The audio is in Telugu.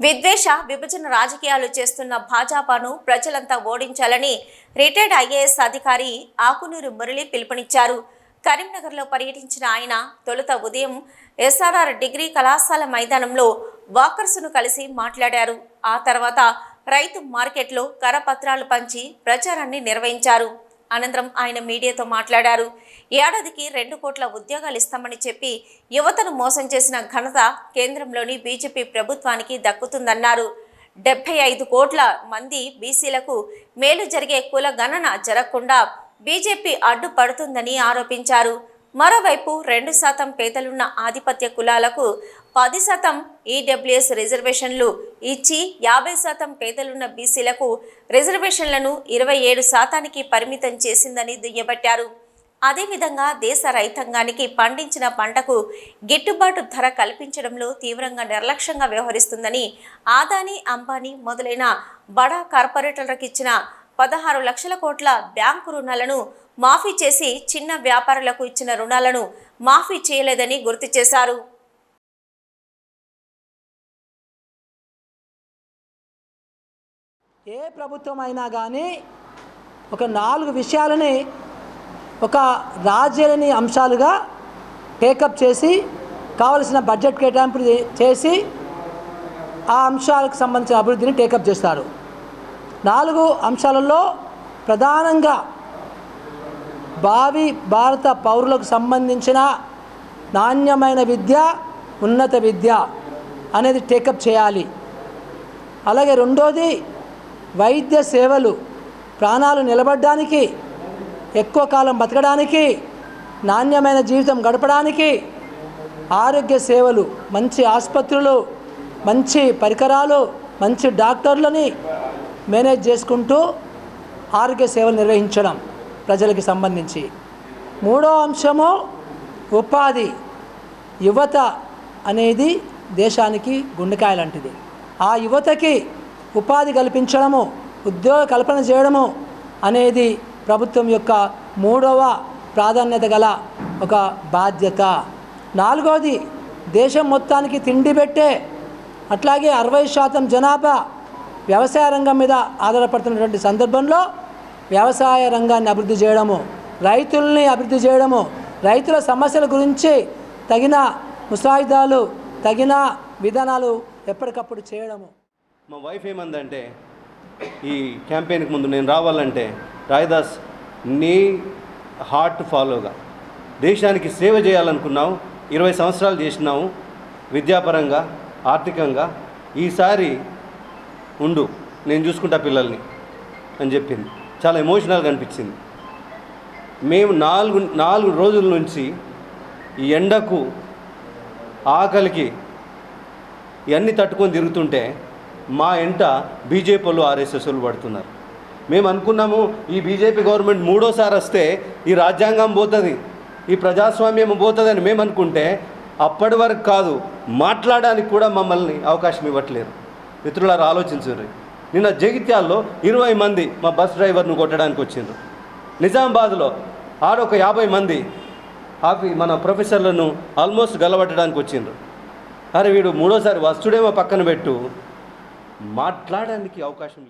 విద్వేష విభజన రాజకీయాలు చేస్తున్న భాజపాను ప్రజలంతా ఓడించాలని రిటైర్డ్ ఐఏఎస్ అధికారి ఆకునూరు మురళి పిలుపునిచ్చారు. కరీంనగర్లో పర్యటించిన ఆయన తొలుత ఉదయం ఎస్ఆర్ఆర్ డిగ్రీ కళాశాల మైదానంలో వాకర్స్ను కలిసి మాట్లాడారు. ఆ తర్వాత రైతు మార్కెట్లో కరపత్రాలు పంచి ప్రచారాన్ని నిర్వహించారు. అనంతరం ఆయన మీడియాతో మాట్లాడారు. ఏడాదికి రెండు కోట్ల ఉద్యోగాలు ఇస్తామని చెప్పి యువతను మోసం చేసిన ఘనత కేంద్రంలోని బీజేపీ ప్రభుత్వానికి దక్కుతుందన్నారు. డెబ్బై ఐదు కోట్ల మంది బీసీలకు మేలు జరిగే కుల గణన జరగకుండా బీజేపీ అడ్డుపడుతుందని ఆరోపించారు. మరోవైపు రెండు శాతం పేదలున్న ఆధిపత్య కులాలకు పది శాతం ఈడబ్ల్యూఎస్ రిజర్వేషన్లు ఇచ్చి యాభై శాతం పేదలున్న బీసీలకు రిజర్వేషన్లను ఇరవై ఏడు శాతానికి పరిమితం చేసిందని దుయ్యబట్టారు. అదేవిధంగా దేశ రైతాంగానికి పండించిన పంటకు గిట్టుబాటు ధర కల్పించడంలో తీవ్రంగా నిర్లక్ష్యంగా వ్యవహరిస్తుందని ఆదానీ అంబానీ మొదలైన బడా కార్పొరేటర్లకు ఇచ్చిన పదహారు లక్షల కోట్ల బ్యాంకు రుణాలను మాఫీ చేసి చిన్న వ్యాపారులకు ఇచ్చిన రుణాలను మాఫీ చేయలేదని గుర్తు చేశారు. ఏ ప్రభుత్వం అయినా కానీ ఒక నాలుగు విషయాలని ఒక రాజ్యాలని అంశాలుగా టేకప్ చేసి కావలసిన బడ్జెట్ కేటాయింపులు చేసి ఆ అంశాలకు సంబంధించిన అభివృద్ధిని టేకప్ చేస్తారు. నాలుగు అంశాలలో ప్రధానంగా భావి భారత పౌరులకు సంబంధించిన నాణ్యమైన విద్య ఉన్నత విద్య అనేది టేకప్ చేయాలి. అలాగే రెండోది వైద్య సేవలు ప్రాణాలు నిలబడడానికి ఎక్కువ కాలం బతకడానికి నాణ్యమైన జీవితం గడపడానికి ఆరోగ్య సేవలు మంచి ఆసుపత్రులు మంచి పరికరాలు మంచి డాక్టర్లని మేనేజ్ చేసుకుంటూ ఆరోగ్య సేవలు నిర్వహించడం ప్రజలకి సంబంధించి. మూడో అంశము ఉపాధి యువత అనేది దేశానికి గుండెకాయ లాంటిది. ఆ యువతకి ఉపాధి కల్పించడము ఉద్యోగ కల్పన చేయడము అనేది ప్రభుత్వం యొక్క మూడవ ప్రాధాన్యత గల ఒక బాధ్యత. నాలుగవది దేశం మొత్తానికి తిండి పెట్టే అట్లాగే అరవై శాతం జనాభా వ్యవసాయ రంగం మీద ఆధారపడుతున్నటువంటి సందర్భంలో వ్యవసాయ రంగాన్ని అభివృద్ధి చేయడము రైతుల్ని అభివృద్ధి చేయడము రైతుల సమస్యల గురించి తగిన ముసాయిదాలు తగిన విధానాలు ఎప్పటికప్పుడు చేయడము. మా వైఫ్ ఏమందంటే ఈ క్యాంపెయిన్కి ముందు నేను రావాలంటే రాయదాస్ నీ హార్ట్ ఫాలోగా దేశానికి సేవ చేయాలనుకున్నావు ఇరవై సంవత్సరాలు చేసినావు విద్యాపరంగా ఆర్థికంగా ఈసారి ఉండు నేను చూసుకుంటా పిల్లల్ని అని చెప్పింది. చాలా ఎమోషనల్గా అనిపించింది. మేము నాలుగు నాలుగు రోజుల నుంచి ఈ ఎండకు ఆకలికి ఇవన్నీ తట్టుకొని తిరుగుతుంటే మా ఎంట బీజేపీలు ఆర్ఎస్ఎస్లు పడుతున్నారు. మేము అనుకున్నాము ఈ బీజేపీ గవర్నమెంట్ మూడోసారి వస్తే ఈ రాజ్యాంగం పోతుంది ఈ ప్రజాస్వామ్యం పోతుందని మేము అనుకుంటే అప్పటి వరకు కాదు మాట్లాడడానికి కూడా మమ్మల్ని అవకాశం ఇవ్వట్లేదు. మిత్రులారు ఆలోచించారు నిన్న జగిత్యాల్లో ఇరవై మంది మా బస్ డ్రైవర్ను కొట్టడానికి వచ్చిండ్రు. నిజామాబాద్లో ఆడొక యాభై మంది ఆఫీ మన ప్రొఫెసర్లను ఆల్మోస్ట్ గలబట్టడానికి వచ్చిండ్రు. అరే వీడు మూడోసారి వస్తుడేమో పక్కన పెట్టు మాట్లాడడానికి అవకాశం లేదు.